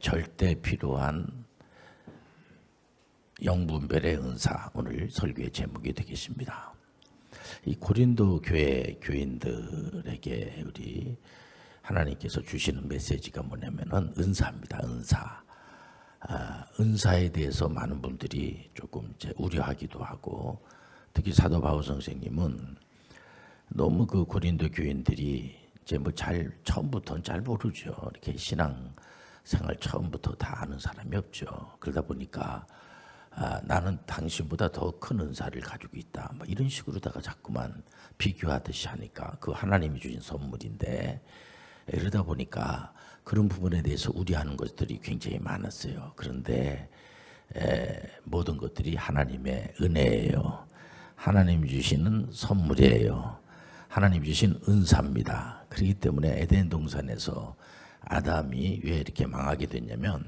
절대 필요한 영분별의 은사 오늘 설교의 제목이 되겠습니다. 이 고린도 교회 교인들에게 우리 하나님께서 주시는 메시지가 뭐냐면은 은사입니다. 은사. 아, 은사에 대해서 많은 분들이 조금 이제 우려하기도 하고 특히 사도 바울 선생님은 너무 그 고린도 교인들이 이제 뭐 잘 처음부터는 잘 모르죠. 이렇게 신앙 생활 처음부터 다 아는 사람이 없죠. 그러다 보니까 아, 나는 당신보다 더 큰 은사를 가지고 있다. 뭐 이런 식으로다가 자꾸만 비교하듯이 하니까 그 하나님이 주신 선물인데 이러다 보니까 그런 부분에 대해서 우려하는 것들이 굉장히 많았어요. 그런데 에, 모든 것들이 하나님의 은혜예요. 하나님 주시는 선물이에요. 하나님 주신 은사입니다. 그렇기 때문에 에덴 동산에서 아담이 왜 이렇게 망하게 됐냐면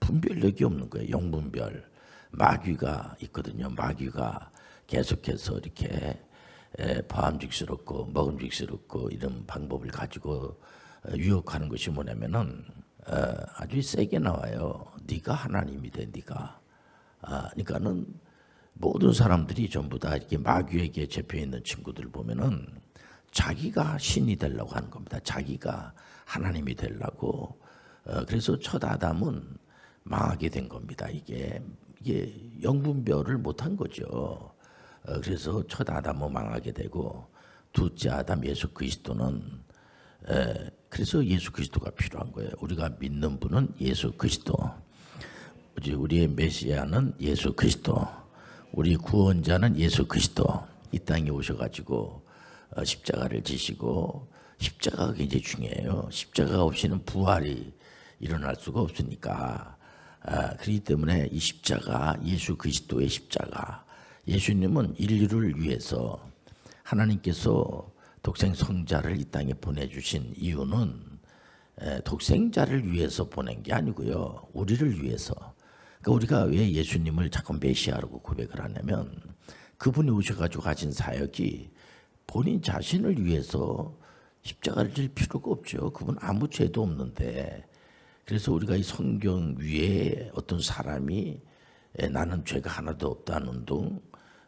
분별력이 없는 거예요. 영분별. 마귀가 있거든요. 마귀가 계속해서 이렇게 에, 보암직스럽고 먹음직스럽고 이런 방법을 가지고 어, 유혹하는 것이 뭐냐면은 어, 아주 세게 나와요. 네가 하나님이 돼, 네가. 아, 그러니까는 모든 사람들이 전부 다 이렇게 마귀에게 잡혀 있는 친구들 보면은 자기가 신이 되려고 하는 겁니다. 자기가 하나님이 되려고. 어, 그래서 첫 아담은 망하게 된 겁니다. 이게 이게 영분별을 못한 거죠. 어, 그래서 첫 아담은 망하게 되고 둘째 아담 예수 그리스도는 에, 그래서 예수 그리스도가 필요한 거예요. 우리가 믿는 분은 예수 그리스도. 이제 우리의 메시아는 예수 그리스도. 우리 구원자는 예수 그리스도. 이 땅에 오셔가지고 어, 십자가를 지시고 십자가가 굉장히 중요해요. 십자가 없이는 부활이 일어날 수가 없으니까. 아, 그렇기 때문에 이 십자가 예수 그리스도의 십자가 예수님은 인류를 위해서 하나님께서 독생 성자를 이 땅에 보내주신 이유는 에, 독생자를 위해서 보낸 게 아니고요 우리를 위해서 그러니까 우리가 왜 예수님을 자꾸 메시아라고 고백을 하냐면 그분이 오셔가지고 가진 사역이 본인 자신을 위해서 십자가를 질 필요가 없죠 그분 아무 죄도 없는데 그래서 우리가 이 성경 위에 어떤 사람이 에, 나는 죄가 하나도 없다는 둥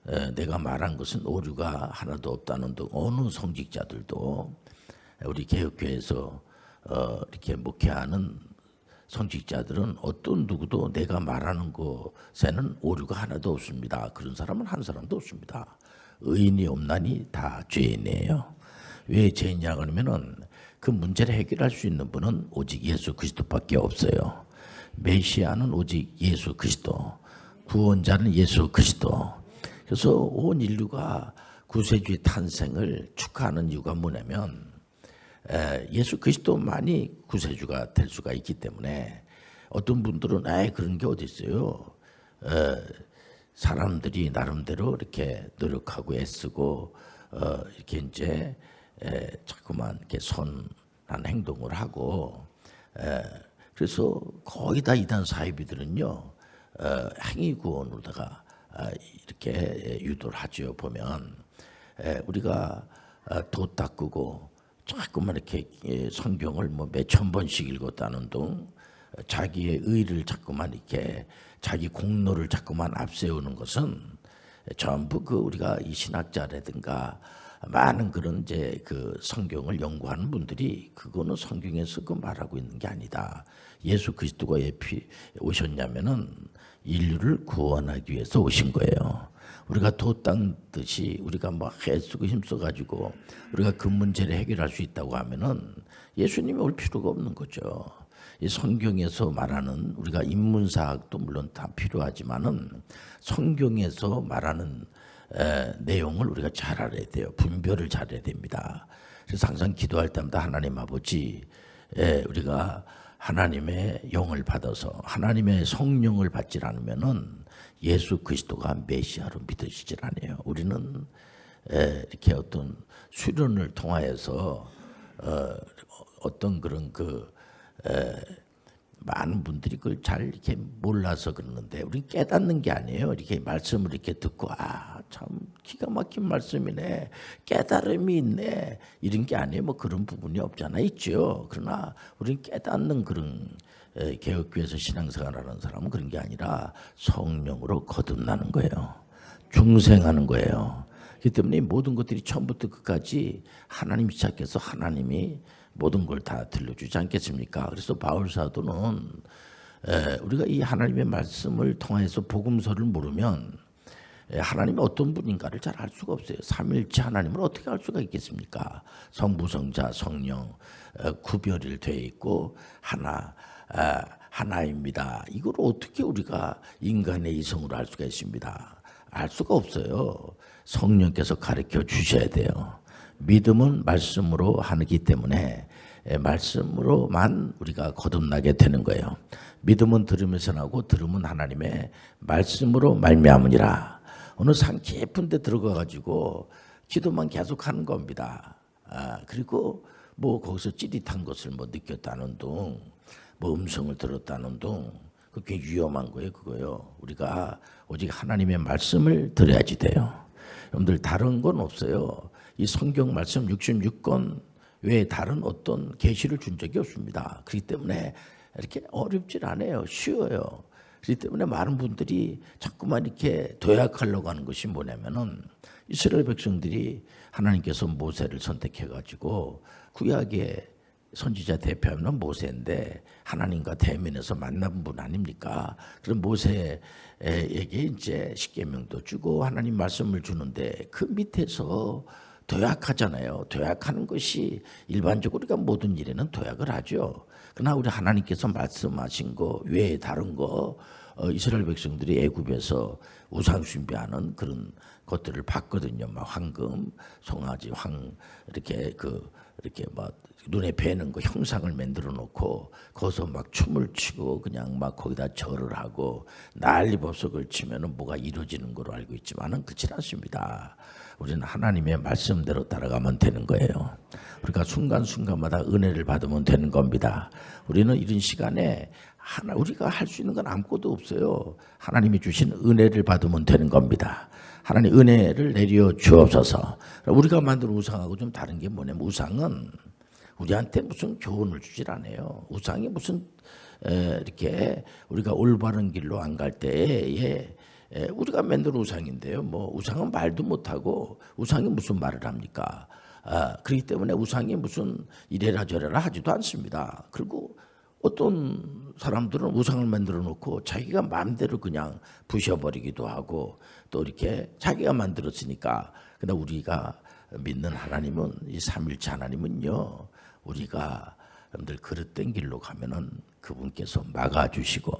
에, 내가 말한 것은 오류가 하나도 없다는 둥 어느 성직자들도 우리 개혁교회에서 어, 이렇게 목회하는 성직자들은 어떤 누구도 내가 말하는 것에는 오류가 하나도 없습니다. 그런 사람은 한 사람도 없습니다. 의인이 없나니 다 죄인이에요. 왜 죄인이냐고 하면은 그 문제를 해결할 수 있는 분은 오직 예수 그리스도밖에 없어요. 메시아는 오직 예수 그리스도, 구원자는 예수 그리스도. 그래서 온 인류가 구세주의 탄생을 축하하는 이유가 뭐냐면 예수 그리스도만이 구세주가 될 수가 있기 때문에 어떤 분들은 아 그런 게 어디 있어요? 사람들이 나름대로 이렇게 노력하고 애쓰고 어, 이렇게 이제 에, 자꾸만 이렇게 선한 행동을 하고 에, 그래서 거의 다 이단 사이비들은요 어, 행위 구원으로다가 아, 이렇게 유도를 하죠 보면. 에, 우리가 아, 도 닦고 자꾸만 이렇게 예, 성경을 뭐 몇천 번씩 읽었다는 둥 자기의 의를 자꾸만 이렇게 자기 공로를 자꾸만 앞세우는 것은 전부 그 우리가 이 신학자라든가 많은 그런 이제 그 성경을 연구하는 분들이 그거는 성경에서 그 말하고 있는 게 아니다. 예수 그리스도가 왜 오셨냐면은 인류를 구원하기 위해서 오신 거예요. 우리가 도 닦듯이 우리가 뭐 해쓰고 힘써가지고 우리가 그 문제를 해결할 수 있다고 하면은 예수님이 올 필요가 없는 거죠. 이 성경에서 말하는 우리가 인문사학도 물론 다 필요하지만은 성경에서 말하는 에, 내용을 우리가 잘 알아야 돼요. 분별을 잘해야 됩니다. 그래서 항상 기도할 때마다 하나님 아버지 에, 우리가 하나님의 영을 받아서 하나님의 성령을 받지 않으면은 예수 그리스도가 메시아로 믿어지질 않아요. 우리는 에, 이렇게 어떤 수련을 통하여서 어, 어떤 그런 그 에, 많은 분들이 그걸 잘 이렇게 몰라서 그러는데 우리 깨닫는 게 아니에요. 이렇게 말씀을 이렇게 듣고 아 참 기가 막힌 말씀이네 깨달음이 있네 이런 게 아니에요. 뭐 그런 부분이 없잖아 있죠. 그러나 우리는 깨닫는 그런 에, 개혁교회에서 신앙생활하는 사람은 그런 게 아니라 성령으로 거듭나는 거예요. 중생하는 거예요. 그렇기 때문에 이 모든 것들이 처음부터 끝까지 하나님 시작해서 하나님이 모든 걸 다 들려주지 않겠습니까? 그래서 바울 사도는 에, 우리가 이 하나님의 말씀을 통해서 복음서를 모르면 에, 하나님이 어떤 분인가를 잘 알 수가 없어요. 삼일체 하나님을 어떻게 알 수가 있겠습니까? 성부 성자 성령 어, 구별이 돼 있고 하나 아, 하나입니다. 이걸 어떻게 우리가 인간의 이성으로 알 수가 있습니다. 알 수가 없어요. 성령께서 가르쳐 주셔야 돼요. 믿음은 말씀으로 하기 때문에 에, 말씀으로만 우리가 거듭나게 되는 거예요. 믿음은 들으면서 나고 들음은 하나님의 말씀으로 말미암으니라. 어느 산 깊은 데 들어가 가지고 기도만 계속 하는 겁니다. 아, 그리고 뭐 거기서 찌릿한 것을 뭐 느꼈다는 둥, 뭐 음성을 들었다는 둥, 그게 위험한 거예요, 그거요. 우리가 오직 하나님의 말씀을 들어야지 돼요. 여러분들 다른 건 없어요. 이 성경 말씀 66권 외에 다른 어떤 계시를 준 적이 없습니다. 그렇기 때문에 이렇게 어렵질 않아요. 쉬워요. 그렇기 때문에 많은 분들이 자꾸만 이렇게 도약하려고 하는 것이 뭐냐면은 이스라엘 백성들이 하나님께서 모세를 선택해 가지고 구약의 선지자 대표하면 모세인데 하나님과 대면에서 만난 분 아닙니까? 그럼 모세에게 이제 십계명도 주고 하나님 말씀을 주는데 그 밑에서 도약하잖아요. 도약하는 것이 일반적으로 우리가 모든 일에는 도약을 하죠. 그러나 우리 하나님께서 말씀하신 거 외에 다른 거 어, 이스라엘 백성들이 애굽에서 우상 숭배하는 그런 것들을 봤거든요. 막 황금, 송아지, 황 이렇게 그 이렇게 막 눈에 뵈는 거 형상을 만들어 놓고 거기서 막 춤을 추고 그냥 막 거기다 절을 하고 난리 법석을 치면은 뭐가 이루어지는 거로 알고 있지만은 그렇지 않습니다. 우리는 하나님의 말씀대로 따라가면 되는 거예요. 우리가 순간순간마다 은혜를 받으면 되는 겁니다. 우리는 이런 시간에 하나 우리가 할 수 있는 건 아무것도 없어요. 하나님이 주신 은혜를 받으면 되는 겁니다. 하나님 은혜를 내려 주옵소서. 우리가 만든 우상하고 좀 다른 게 뭐냐면 우상은 우리한테 무슨 교훈을 주질 않아요. 우상이 무슨 에, 이렇게 우리가 올바른 길로 안 갈 때에 에, 우리가 만든 우상인데요. 뭐 우상은 말도 못하고 우상이 무슨 말을 합니까? 아, 그렇기 때문에 우상이 무슨 이래라 저래라 하지도 않습니다. 그리고 어떤 사람들은 우상을 만들어 놓고 자기가 마음대로 그냥 부셔버리기도 하고 또 이렇게 자기가 만들었으니까 근데 우리가 믿는 하나님은 이 삼일체 하나님은요 우리가 여러분들 그릇된 길로 가면은 그분께서 막아주시고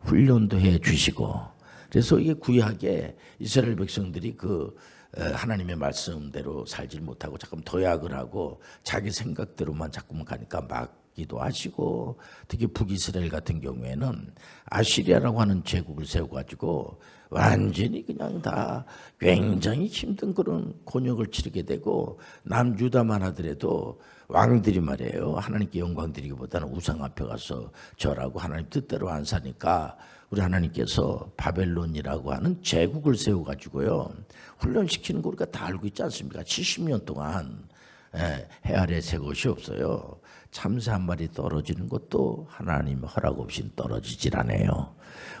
훈련도 해 주시고 그래서 이게 구약에 이스라엘 백성들이 그 어, 하나님의 말씀대로 살질 못하고 자꾸 도약을 하고 자기 생각대로만 자꾸만 가니까 막 기도 하시고 특히 북이스라엘 같은 경우에는 아시리아라고 하는 제국을 세워가지고 완전히 그냥 다 굉장히 힘든 그런 곤욕을 치르게 되고 남유다만 하더라도 왕들이 말이에요 하나님께 영광 드리기보다는 우상 앞에 가서 절하고 하나님 뜻대로 안 사니까 우리 하나님께서 바벨론이라고 하는 제국을 세워가지고요 훈련시키는 거 우리가 다 알고 있지 않습니까? 70년 동안 예, 해 아래 새 것이 없어요. 참새 한 마리 떨어지는 것도 하나님 허락 없이 떨어지질 않아요.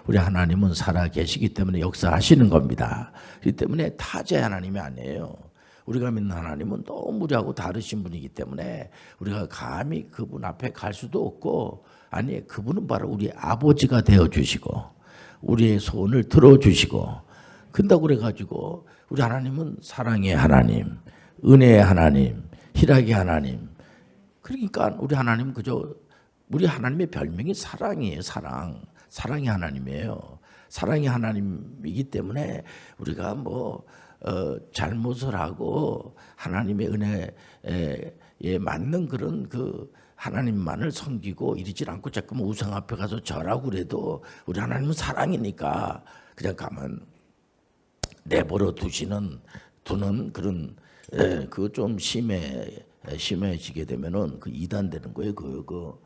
우리 하나님은 살아 계시기 때문에 역사하시는 겁니다. 그렇기 때문에 타제 하나님이 아니에요. 우리가 믿는 하나님은 너무 우리하고 다르신 분이기 때문에 우리가 감히 그분 앞에 갈 수도 없고 아니 그분은 바로 우리 아버지가 되어 주시고 우리의 소원을 들어 주시고 근다고 그래 가지고 우리 하나님은 사랑의 하나님, 은혜의 하나님, 희락의 하나님. 그러니까 우리 하나님 그저 우리 하나님의 별명이 사랑이에요, 사랑. 사랑의 하나님이에요. 사랑의 하나님이기 때문에 우리가 뭐 어, 잘못을 하고 하나님의 은혜에 맞는 그런 그 하나님만을 섬기고 이러질 않고 자꾸만 우상 앞에 가서 절하고 그래도 우리 하나님은 사랑이니까 그냥 가만 내버려 두시는 두는 그런 예, 그거 좀 심해 심해지게 되면은 그 이단 되는 거예요. 그, 그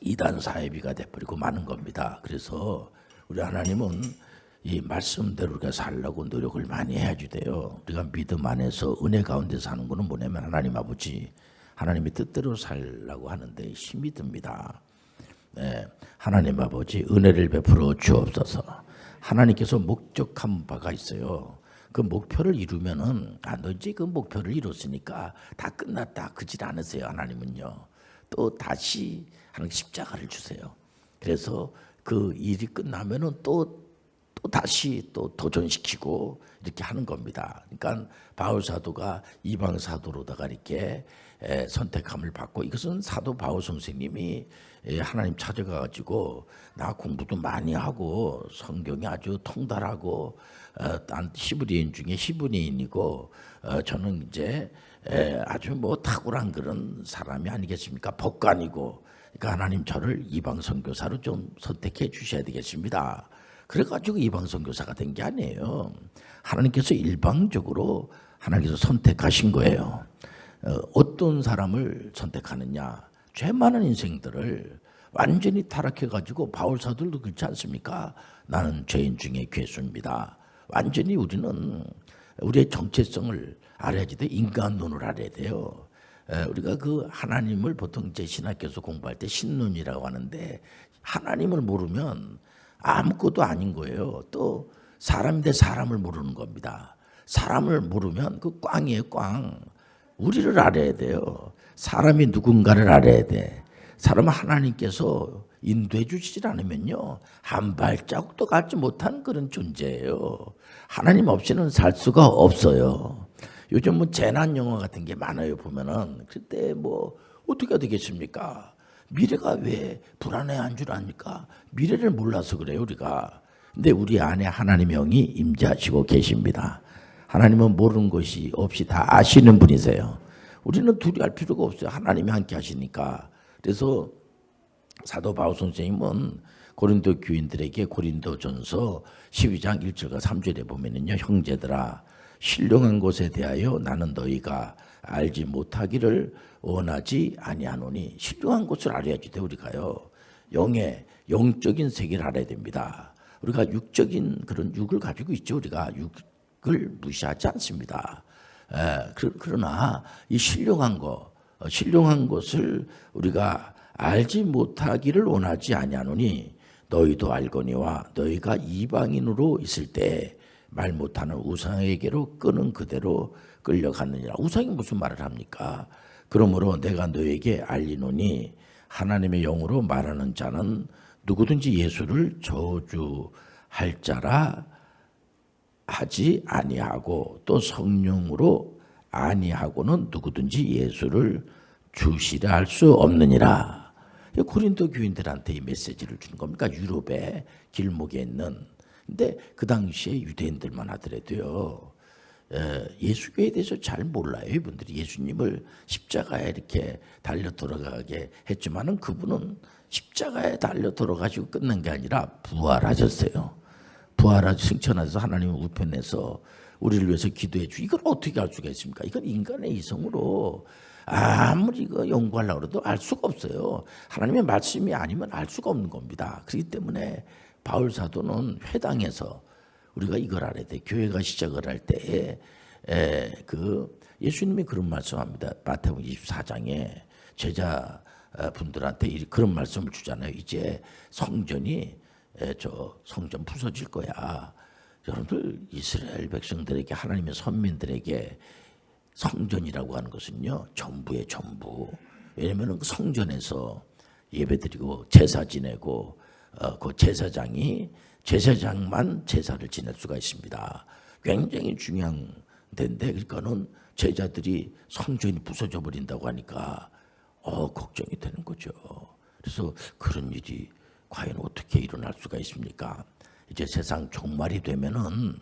이단 사회비가 돼버리고 마는 겁니다. 그래서 우리 하나님은 이 말씀대로 우리가 살려고 노력을 많이 해야지 돼요. 우리가 믿음 안에서 은혜 가운데 사는 거는 뭐냐면 하나님 아버지 하나님의 뜻대로 살라고 하는데 힘이 듭니다. 네, 하나님 아버지 은혜를 베풀어 주옵소서. 하나님께서 목적한 바가 있어요. 그 목표를 이루면은 아, 너 이제 그 목표를 이뤘으니까 다 끝났다 그질 않으세요 하나님은요. 또 다시 하는 십자가를 주세요. 그래서 그 일이 끝나면은 또 또 다시 또 도전시키고 이렇게 하는 겁니다. 그러니까 바울 사도가 이방 사도로다가 이렇게 에, 선택함을 받고 이것은 사도 바울 선생님이 에, 하나님 찾아가 가지고 나 공부도 많이 하고 성경이 아주 통달하고 히브리인 중에 히브리인이고 어, 저는 이제 에, 아주 뭐 탁월한 그런 사람이 아니겠습니까? 법관이고 그러니까 하나님 저를 이방 선교사로 좀 선택해 주셔야 되겠습니다. 그래가지고 이방 선교사가 된 게 아니에요. 하나님께서 일방적으로 하나님께서 선택하신 거예요. 어, 어떤 사람을 선택하느냐? 죄 많은 인생들을 완전히 타락해가지고 바울 사들도 그렇지 않습니까? 나는 죄인 중에 괴수입니다. 완전히 우리는 우리의 정체성을 알아야지 돼. 인간론을 알아야 돼요. 에, 우리가 그 하나님을 보통 이제 신학교에서 공부할 때 신론이라고 하는데 하나님을 모르면 아무것도 아닌 거예요. 또 사람인데 사람을 모르는 겁니다. 사람을 모르면 그 꽝이에요, 꽝. 우리를 알아야 돼요. 사람이 누군가를 알아야 돼. 사람은 하나님께서 인도해 주시질 않으면요. 한 발자국도 가지 못한 그런 존재예요. 하나님 없이는 살 수가 없어요. 요즘 뭐 재난 영화 같은 게 많아요, 보면은. 그때 뭐 어떻게 되겠습니까? 미래가 왜 불안해한 줄 아닙니까? 미래를 몰라서 그래요, 우리가. 근데 우리 안에 하나님의 영이 임재하시고 계십니다. 하나님은 모르는 것이 없이 다 아시는 분이세요. 우리는 두려할 필요가 없어요. 하나님이 함께 하시니까. 그래서 사도 바울 선생님은 고린도 교인들에게 고린도전서 12장 1절과 3절에 보면은요. 형제들아 신령한 것에 대하여 나는 너희가 알지 못하기를 원하지 아니하노니 신령한 것을 알아야지 돼 우리가요. 영의 영적인 세계를 알아야 됩니다. 우리가 육적인 그런 육을 가지고 있죠. 우리가 육을 무시하지 않습니다. 에, 그러나 이 신령한 것, 어, 신령한 것을 우리가 알지 못하기를 원하지 아니하노니 너희도 알거니와 너희가 이방인으로 있을 때 말 못하는 우상에게로 끄는 그대로 끌려갔느니라. 우상이 무슨 말을 합니까? 그러므로 내가 너에게 알리노니 하나님의 영으로 말하는 자는 누구든지 예수를 저주할 자라 하지 아니하고 또 성령으로 아니하고는 누구든지 예수를 주시라 할 수 없느니라. 고린도 교인들한테 이 메시지를 주는 겁니까? 유럽의 길목에 있는. 근데 그 당시에 유대인들만 하더라도요. 예수교에 대해서 잘 몰라요. 이분들이 예수님을 십자가에 이렇게 달려 돌아가게 했지만은 그분은 십자가에 달려 돌아가시고 끝난 게 아니라 부활하셨어요. 부활하셔 승천하셔서 하나님을 우편해서 우리를 위해서 기도해 주. 이걸 어떻게 알 수가 있습니까? 이건 인간의 이성으로 아무리 이거 연구하려고 해도 알 수가 없어요. 하나님의 말씀이 아니면 알 수가 없는 겁니다. 그렇기 때문에 바울 사도는 회당에서 우리가 이걸 알아야 돼. 교회가 시작을 할 때에 에, 그 예수님이 그런 말씀합니다. 마태복음 24장에 제자 분들한테 그런 말씀을 주잖아요. 이제 성전이 에, 저 성전 부서질 거야. 여러분들 이스라엘 백성들에게 하나님의 선민들에게 성전이라고 하는 것은요 전부의 전부. 왜냐하면 그 성전에서 예배드리고 제사 지내고 어, 그 제사장이 제사장만 제사를 지낼 수가 있습니다. 굉장히 중요한 데인데 그러니까는 제자들이 성전이 부서져 버린다고 하니까 어 걱정이 되는 거죠. 그래서 그런 일이 과연 어떻게 일어날 수가 있습니까? 이제 세상 종말이 되면은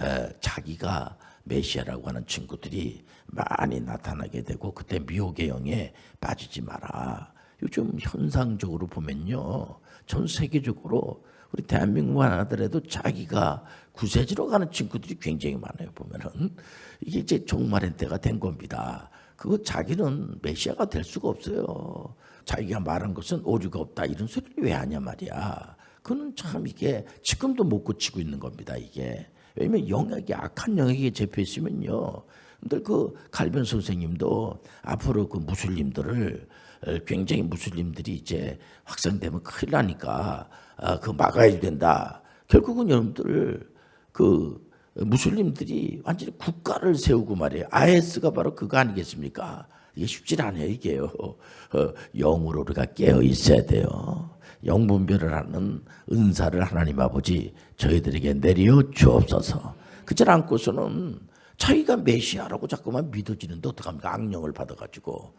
에, 자기가 메시아라고 하는 친구들이 많이 나타나게 되고 그때 미혹의 영에 빠지지 마라. 요즘 현상적으로 보면요, 전 세계적으로 우리 대한민국만 하더라도 자기가 구세지로 가는 친구들이 굉장히 많아요. 보면은 이게 이제 종말의 때가 된 겁니다. 그거 자기는 메시아가 될 수가 없어요. 자기가 말한 것은 오류가 없다 이런 소리를 왜 하냐 말이야. 그는 참 이게 지금도 못 고치고 있는 겁니다. 이게 왜냐면 영역이 악한 영역에 잡혀 있으면요. 근데 그 칼빈 선생님도 앞으로 그 무슬림들을 어, 굉장히 무슬림들이 이제 확산되면 큰일 나니까 아, 그 막아야 된다. 결국은 여러분들 그 무슬림들이 완전히 국가를 세우고 말이에요. IS가 바로 그거 아니겠습니까? 이게 쉽지 않아요, 이게요. 어, 영으로 우리가 깨어 있어야 돼요. 영분별을 하는 은사를 하나님 아버지 저희들에게 내려 주옵소서. 그렇지 않고서는 자기가 메시아라고 자꾸만 믿어지는데 어떡합니까? 악령을 받아가지고.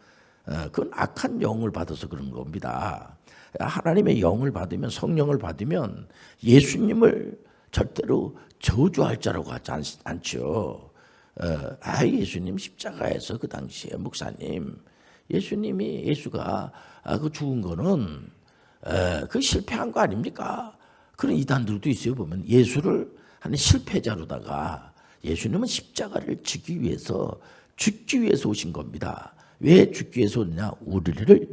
어, 그건 악한 영을 받아서 그런 겁니다. 하나님의 영을 받으면 성령을 받으면 예수님을 절대로 저주할 자라고 하지 않, 않죠. 어, 아 예수님 십자가에서 그 당시에 목사님 예수님이 예수가 아, 그 죽은 거는 어, 그 실패한 거 아닙니까? 그런 이단들도 있어요 보면 예수를 하는 실패자로다가 예수님은 십자가를 지기 위해서 죽기 위해서 오신 겁니다. 왜 죽기 위해서 오느냐? 우리를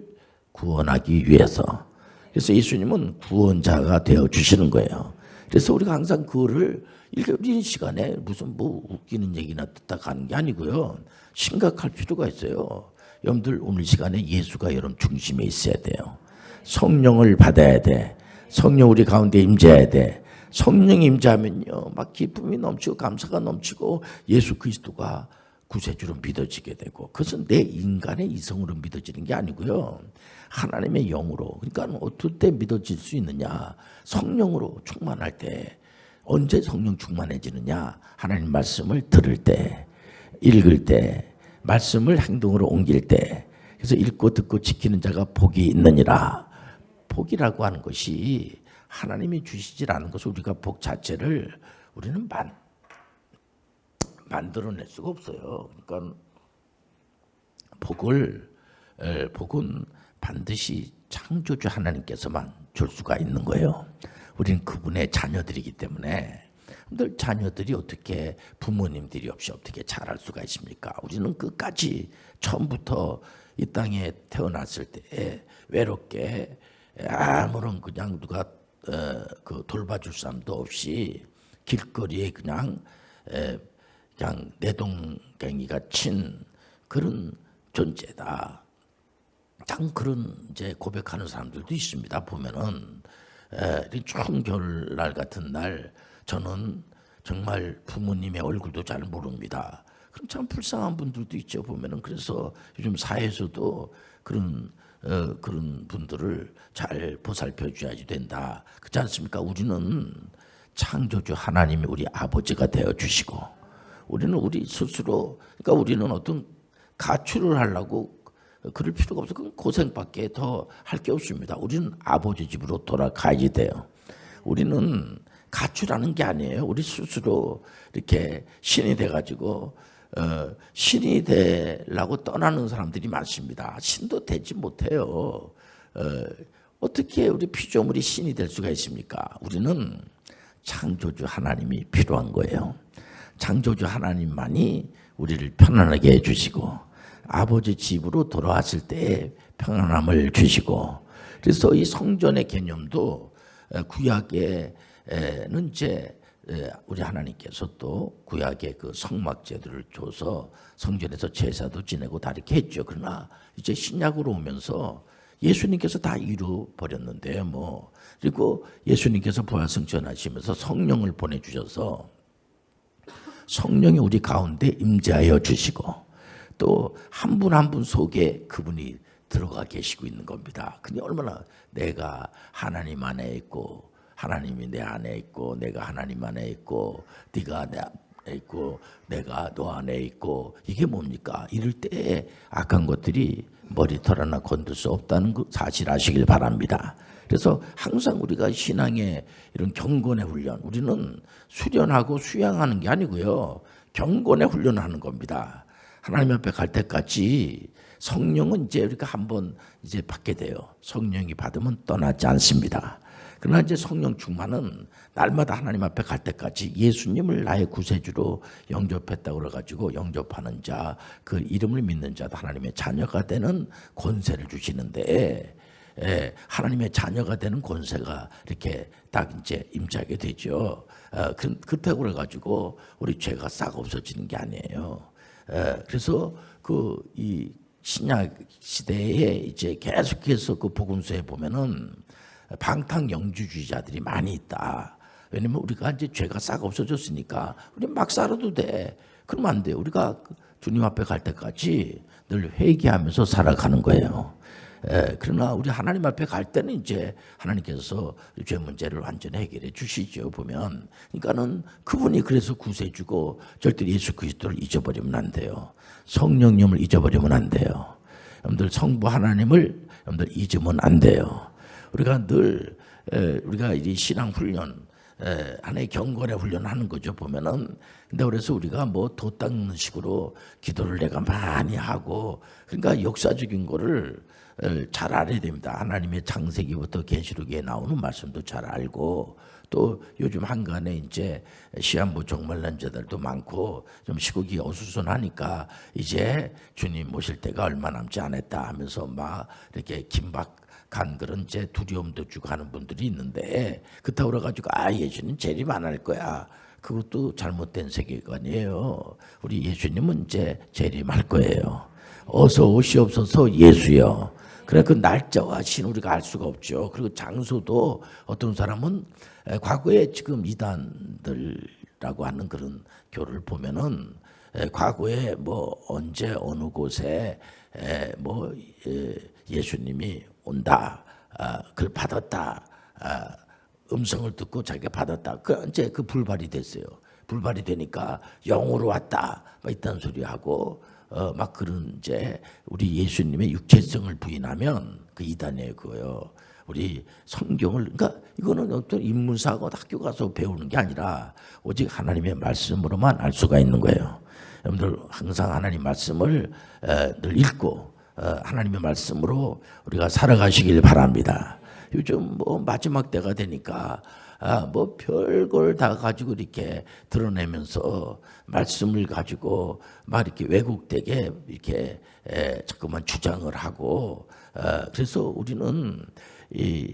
구원하기 위해서. 그래서 예수님은 구원자가 되어 주시는 거예요. 그래서 우리가 항상 그거를 이렇게 시간에 무슨 뭐 웃기는 얘기나 듣다 가는 게 아니고요. 심각할 필요가 있어요. 여러분들 오늘 시간에 예수가 여러분 중심에 있어야 돼요. 성령을 받아야 돼. 성령 우리 가운데 임재해야 돼. 성령 임재하면요. 막 기쁨이 넘치고 감사가 넘치고 예수 그리스도가 구세주로 믿어지게 되고 그것은 내 인간의 이성으로 믿어지는 게 아니고요. 하나님의 영으로 그러니까 어떨 때 믿어질 수 있느냐 성령으로 충만할 때 언제 성령 충만해지느냐 하나님 말씀을 들을 때 읽을 때 말씀을 행동으로 옮길 때 그래서 읽고 듣고 지키는 자가 복이 있느니라 복이라고 하는 것이 하나님이 주시질 않은 것을 우리가 복 자체를 우리는 만 만들어낼 수가 없어요. 그러니까 복을 복은 반드시 창조주 하나님께서만 줄 수가 있는 거예요. 우리는 그분의 자녀들이기 때문에 늘 자녀들이 어떻게 부모님들이 없이 어떻게 자랄 수가 있습니까? 우리는 끝까지 처음부터 이 땅에 태어났을 때 외롭게 아무런 그냥 누가 어, 그 돌봐줄 사람도 없이 길거리에 그냥 그냥 내동갱이가 친 그런 존재다. 참 그런 이제 고백하는 사람들도 있습니다. 보면은 추운 겨울날 같은 날 저는 정말 부모님의 얼굴도 잘 모릅니다. 그럼 참 불쌍한 분들도 있죠. 보면은 그래서 요즘 사회에서도 그런 어, 그런 분들을 잘 보살펴 줘야지 된다. 그렇지 않습니까? 우리는 창조주 하나님이 우리 아버지가 되어 주시고 우리는 우리 스스로 그러니까 우리는 어떤 가출을 하려고 그럴 필요가 없어. 그건 고생밖에 더 할 게 없습니다. 우리는 아버지 집으로 돌아가야지 돼요. 우리는 가출하는 게 아니에요. 우리 스스로 이렇게 신이 돼가지고 어, 신이 되라고 떠나는 사람들이 많습니다. 신도 되지 못해요. 어, 어떻게 우리 피조물이 신이 될 수가 있습니까? 우리는 창조주 하나님이 필요한 거예요. 창조주 하나님만이 우리를 편안하게 해주시고 아버지 집으로 돌아왔을 때 평안함을 주시고 그래서 이 성전의 개념도 구약에는 이제 우리 하나님께서 또 구약의 그 성막제도를 줘서 성전에서 제사도 지내고 다 이렇게 했죠. 그러나 이제 신약으로 오면서 예수님께서 다 이루 버렸는데요. 뭐 그리고 예수님께서 부활승천하시면서 성령을 보내주셔서 성령이 우리 가운데 임재하여 주시고 또 한 분 한 분 속에 그분이 들어가 계시고 있는 겁니다. 그니 얼마나 내가 하나님 안에 있고 하나님이 내 안에 있고 내가 하나님 안에 있고 네가 내 안에 있고 내가 너 안에 있고 이게 뭡니까? 이럴 때 악한 것들이 머리털 하나 건들 수 없다는 그 사실 아시길 바랍니다. 그래서 항상 우리가 신앙의 이런 경건의 훈련, 우리는 수련하고 수양하는 게 아니고요. 경건의 훈련을 하는 겁니다. 하나님 앞에 갈 때까지 성령은 이제 우리가 한번 이제 받게 돼요. 성령이 받으면 떠나지 않습니다. 그러나 이제 성령 충만은 날마다 하나님 앞에 갈 때까지 예수님을 나의 구세주로 영접했다고 그래가지고 영접하는 자, 그 이름을 믿는 자도 하나님의 자녀가 되는 권세를 주시는데 예, 하나님의 자녀가 되는 권세가 이렇게 딱 이제 임자하게 되죠. 어, 그, 그렇다고 그래가지고 우리 죄가 싹 없어지는 게 아니에요. 에, 그래서 그 이 신약 시대에 이제 계속해서 그 복음서에 보면은 방탕 영주주의자들이 많이 있다. 왜냐면 우리가 이제 죄가 싹 없어졌으니까 우리 막 살아도 돼. 그러면 안 돼요. 우리가 그 주님 앞에 갈 때까지 늘 회개하면서 살아가는 거예요. 예, 그러나 우리 하나님 앞에 갈 때는 이제 하나님께서 죄 문제를 완전히 해결해 주시죠. 보면, 그러니까는 그분이 그래서 구세주고 절대 예수 그리스도를 잊어버리면 안 돼요. 성령님을 잊어버리면 안 돼요. 여러분들 성부 하나님을 여러분들 잊으면 안 돼요. 우리가 늘 에, 우리가 이 신앙 훈련 에, 하나의 경건의 훈련하는 거죠 보면은. 근데 그래서 우리가 뭐도 닦는 식으로 기도를 내가 많이 하고 그러니까 역사적인 거를 에, 잘 알아야 됩니다. 하나님의 창세기부터 계시록에 나오는 말씀도 잘 알고 또 요즘 한간에 이제 시한부 종말난자들도 많고 좀 시국이 어수선하니까 이제 주님 모실 때가 얼마 남지 않았다 하면서 막 이렇게 긴박 간 그런 이제 두려움도 주고 하는 분들이 있는데 그렇다고 그래가지고 아 예수님 재림 안 할 거야. 그것도 잘못된 세계관이에요. 우리 예수님은 이제 재림할 거예요. 어서 오시옵소서 예수여. 그래 그 날짜와 신 우리가 알 수가 없죠. 그리고 장소도 어떤 사람은 에, 과거에 지금 이단들라고 하는 그런 교를 보면은 에, 과거에 뭐 언제 어느 곳에 에, 뭐 에, 예수님이 온다, 아, 그걸 받았다, 아, 음성을 듣고 자기가 받았다. 그 이제 그 불발이 됐어요. 불발이 되니까 영으로 왔다, 막 이딴 소리 하고 어, 막 그런 이제 우리 예수님의 육체성을 부인하면 그 이단이에요, 그거요. 우리 성경을 그러니까 이거는 어떤 인문사고 학교 가서 배우는 게 아니라 오직 하나님의 말씀으로만 알 수가 있는 거예요. 여러분들 항상 하나님 말씀을 에, 늘 읽고 어, 하나님의 말씀으로 우리가 살아가시길 바랍니다. 요즘 뭐 마지막 때가 되니까 아, 뭐 별걸 다 가지고 이렇게 드러내면서 말씀을 가지고 막 이렇게 왜곡되게 이렇게 에, 자꾸만 주장을 하고 어, 그래서 우리는 이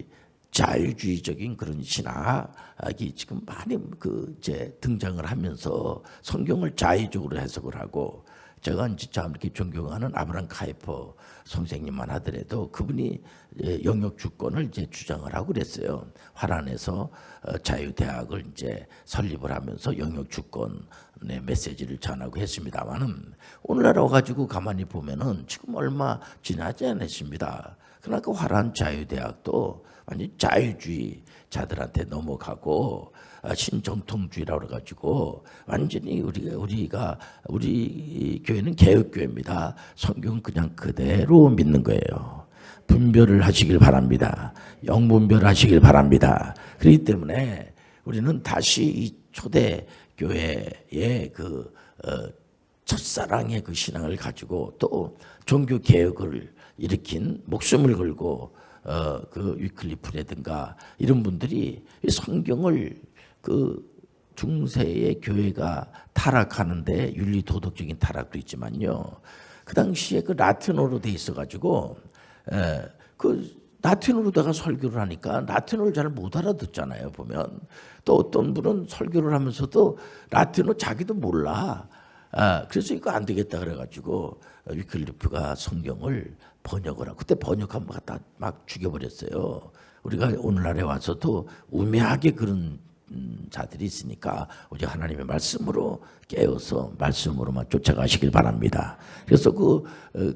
자유주의적인 그런 신학이 지금 많이 그 이제 등장을 하면서 성경을 자유적으로 해석을 하고 제가 참 이렇게 존경하는 아브람 카이퍼 선생님만 하더라도 그분이 예, 영역 주권을 이제 주장을 하고 그랬어요. 화란에서 어, 자유대학을 이제 설립을 하면서 영역 주권의 메시지를 전하고 했습니다만은 오늘날 와가지고 가만히 보면은 지금 얼마 지나지 않았습니다. 그러나 그 화란 자유대학도 완전 자유주의 자들한테 넘어가고 아, 신정통주의라고 그래가지고 완전히 우리가 우리가 우리 교회는 개혁교회입니다. 성경 그냥 그대로 믿는 거예요. 분별을 하시길 바랍니다. 영분별 하시길 바랍니다. 그렇기 때문에 우리는 다시 이 초대 교회의 그 어, 첫사랑의 그 신앙을 가지고 또 종교 개혁을 일으킨 목숨을 걸고 어, 그 위클리프라든가 이런 분들이 이 성경을 그 중세의 교회가 타락하는데 윤리 도덕적인 타락도 있지만요. 그 당시에 그 라틴어로 돼 있어가지고 에, 그 라틴어로다가 설교를 하니까 라틴어를 잘 못 알아듣잖아요. 보면 또 어떤 분은 설교를 하면서도 라틴어 자기도 몰라. 아, 그래서 이거 안 되겠다 그래가지고 위클리프가 성경을 번역을 하고 그때 번역한 거 갖다 막 죽여버렸어요. 우리가 오늘날에 와서도 우매하게 그런 음, 자들이 있으니까 우리 하나님의 말씀으로 깨어서 말씀으로만 쫓아가시길 바랍니다. 그래서 그, 어,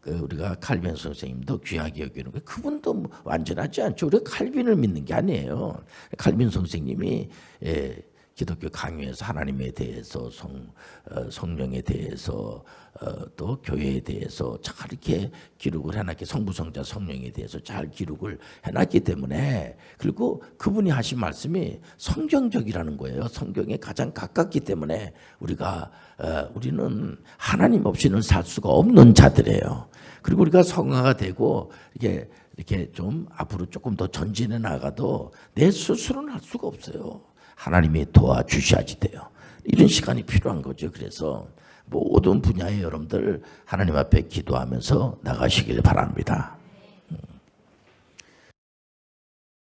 그 우리가 칼빈 선생님도 귀하게 여기는 거 그분도 뭐 완전하지 않죠. 우리가 칼빈을 믿는 게 아니에요. 칼빈 선생님이 예, 기독교 강요에서 하나님에 대해서 성, 어, 성령에 대해서 어, 또 교회에 대해서 잘 이렇게 기록을 해놨기 성부 성자 성령에 대해서 잘 기록을 해놨기 때문에 그리고 그분이 하신 말씀이 성경적이라는 거예요. 성경에 가장 가깝기 때문에 우리가 어, 우리는 하나님 없이는 살 수가 없는 자들이에요. 그리고 우리가 성화가 되고 이게 이렇게 좀 앞으로 조금 더 전진해 나가도 내 스스로는 할 수가 없어요. 하나님이 도와주셔야지 돼요. 이런 시간이 필요한 거죠. 그래서 모든 분야의 여러분들 하나님 앞에 기도하면서 나가시길 바랍니다.